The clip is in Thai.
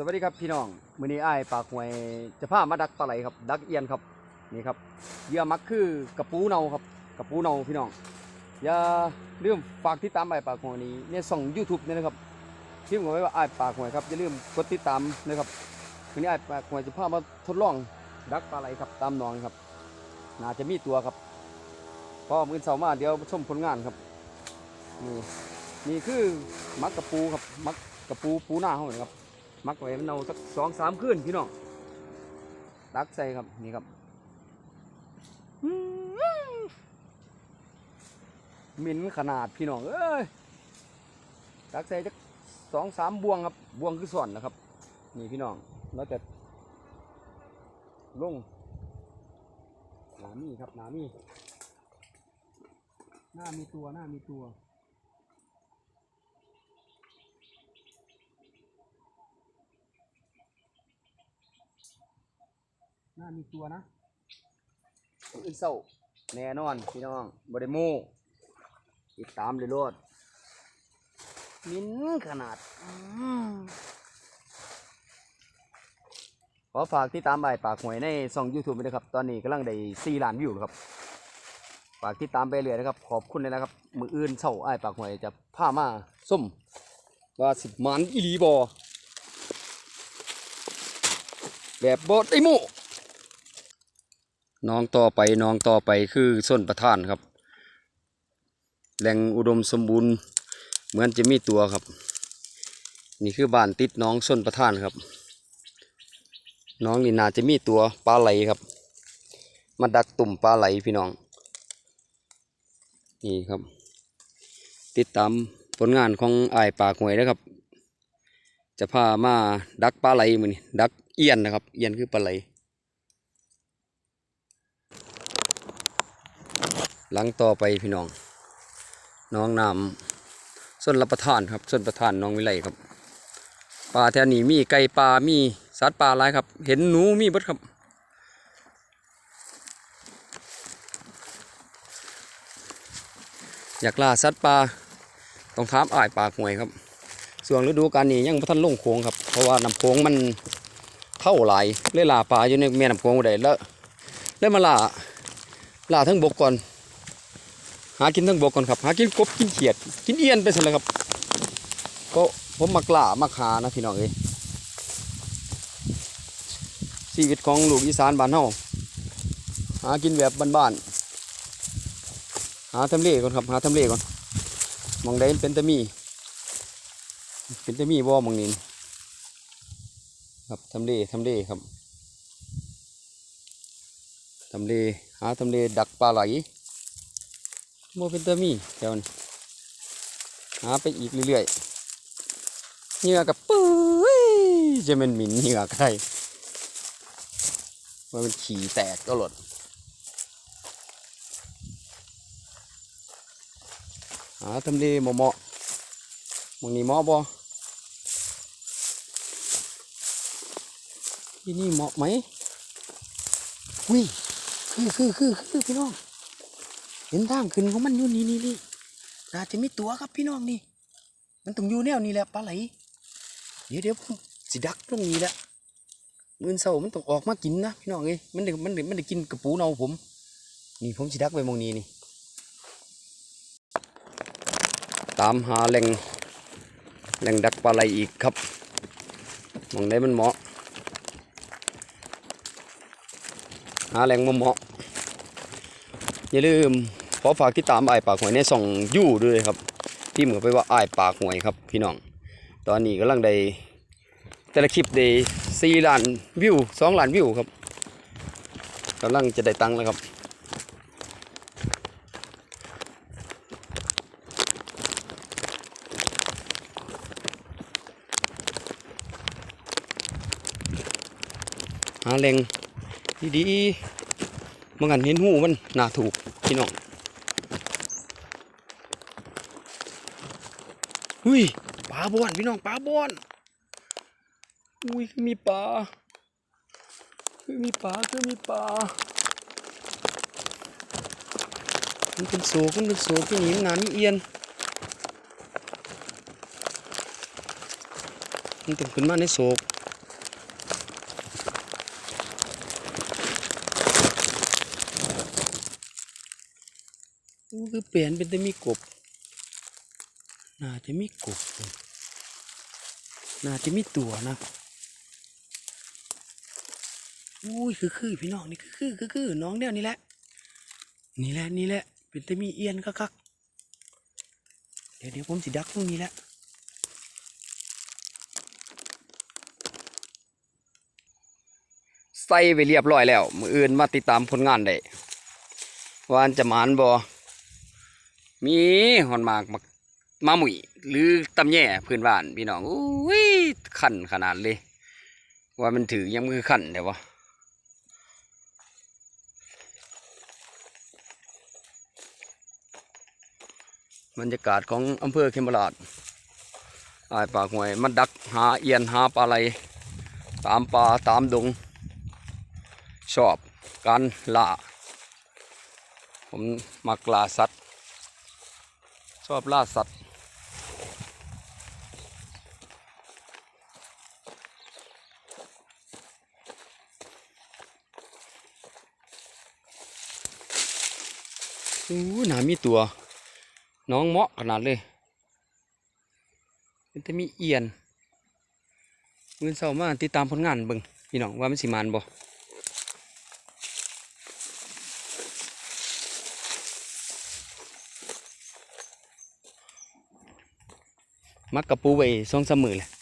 สวัสดีครับพี่น้องมือนี้อ้ปากหวยจะพามาดักปลาไหลครับ ดักเอียนครับนี่ครับเยื่อมักคือกระปูเนาครับกระปูเนาพี่น้อง อย่าลืมฝากติดตามไอ้ปากหวยนี้ในช่อง YouTube นี่นะครับพิมพ์เอาไว้ว่าไอ้ปากหวยครับอย่าลืมกดติดตามนะครับมือนี้ไอ้ปากหวยจะพามาทดลองดักปลาไหลครับตามหนองครับ น่าจะมีตัวครับพอมือเช้ามาเดี๋ยวชมผลงานครับนี่นี่คือมักกระปูครับมักกระปูปูหน้าเฮานี่ครับ มักไว้มันเอาสักสองสามคืนพี่น้องตักใส่ครับนี่ครับมินขนาดพี่น้องเอ้ยตักใส่สักสองสามบวงครับบวงคือส่วนนะครับ นี่พี่น้องเราจะลงหนามีครับหนามีหน้ามีตัวหน้ามีตัว น่ามีตัวนะตัวอื่นเศร้าแน่นอนพี่น้องบริโมติดตามเลยโลดมินขนาดอืมขอฝากที่ตามใบปากหวยในช่อง YouTube ด้วยนะครับ ตอนนี้กำลังได้4ล้านวิวแล้วครับ ฝากที่ตามไปเรื่อยนะครับ ขอบคุณเลยนะครับ มืออื่นเศร้าไอ้ายปากหวยจะพามาส้มว่าสิบมันอีหลีบอแบบบอได้โม น้องต่อไปน้องต่อไปคือส้นประทานครับ แหล่งอุดมสมบูรณ์เหมือนจะมีตัวครับ นี่คือบ้านติดน้องส้นประทานครับ น้องนี่น่าจะมีตัวปลาไหลครับ มาดักตุ่มปลาไหลพี่น้อง นี่ครับ ติดตามผลงานของอายปากหวยนะครับ จะพามาดักปลาไหลมือนี่ดักเอียนนะครับ เอียนคือปลาไหล หลังต่อไปพี่น้อง น้องนำส้นรับประทานครับส้นประทานน้องวิไลครับปลาแถวนี้มีไก่ปลา มีสัตว์ปลาหลายครับ เห็นหนูมีบดครับอยากล่าสัตว์ปลาต้องถามอ้ายปากหวยครับส่วนฤดูกาลนี้ยังบ่ทันลงโค้งครับ เพราะว่าน้ำโค้งมันเท่าไหลเลยล่าปลาอยู่ในแม่น้ำโค้งบ่ได้แล้วแล้วมาล่าล่าทั้งบกก่อน หากินทั้งบกก่อนครับ หากินกบกินเขียด กินเอียนไปสิเลยครับก็ผมมักล่ามักหานะพี่น้องเอ้ยชีวิตของลูกอีสานบ้านเฮาหากินแบบบ้านๆหาทำเลก่อนครับ หาทำเลก่อนมองใดมันเป็นตะมี เป็นตะมีบ่มองนี้ครับทำเลทำเลครับทำเลหาทำเลดักปลาไหล โมเป็นตามีเดี๋ยวนะหาไปอีกเรื่อยๆเหงื่อกับปื้ยจะเป็นหมินเหงื่อใครมันเป็นขี่แตกก็หลดหาทำเลเหมาะเหมาะมองนี้เหมาะบ่ที่นี่เหมาะไหมอุ้ยคือคือคือคือพี่น้อง เห็นทางขึ้นของมันอยู่นี่นี่นี่น่าจะมีตัวครับพี่น้องนี่ มันต้องอยู่แนวนี้แหละปลาไหล เดี๋ยวเดี๋ยวผมสิดักตรงนี้แหละมือเสามันต้องออกมากินนะพี่น้องเอ้ยมันเด็มันเด็มันเด็กินกระปูเนาผม นี่ผมสิดักไว้หมองนี้นี่ ตามหาแหล่งแหล่งดักปลาไหลอีกครับมองใดมันเหมาะ หาแหล่งเหมาะอย่าลืม อฝากติดตามไอ้ปากหวยในส่องยู่ด้วยครับที่เหมือนไปว่าไอ้ปากหวยครับพี่น้อง ตอนนี้กำลังได้แต่ละคลิปได้สี่ล้านวิวสองล้านวิวครับกำลังจะได้ตังค์แล้วครับหาแหล่งดีๆเมันกันเห็นหูมันน่าถูกพี่น้อง อุ้ยปลาบอนพี่น้องปลาบอนอุ้ยมีปลาคือมีปลาคือมีปลามันเป็นโศกมันเป็นโศกที่หนีมนานเอียนมันเถึงขึ้นมาในโศกอู้คือเปลี่ยนเป็นแต่มีกบ น่าจะมีกบน่าจะมีตัวนะอุ้ยคือคือพี่น้องนี่คือคือคือคือน้องเดียวนี่แหละ นี่แหละนี่แหละเป็นแต่มีเอียนคักเดี๋ยวเดี๋ยวผมสิดักตรงนี้แหละใส่ไปเรียบร้อยแล้ว มืออื่นมาติดตามผลงานได้วานจะหมานบอมีหอนหมากมัก มาหมุยหรือตำแย่พื้นบ้านพี่น้องอุ้ยขันขนาดเลย ว่ามันถือยังมือขันแต่ว่าบรรยากาศของอำเภอเขมราชอายปากหวยมันดักหาเอียนหาปลาไหลตามป่าตามดง ชอบการล่า ผมมักล่าสัตว์ ชอบล่าสัตว์ อู้หนามีตัว น้องเหมาะขนาดเลย มันจะมีเอียนเงินเศร้ามากติดตามผลงานเบิ่งพี่น้องว่ามันสิมานบ่มักกระปูไว้สองสามมือแหละ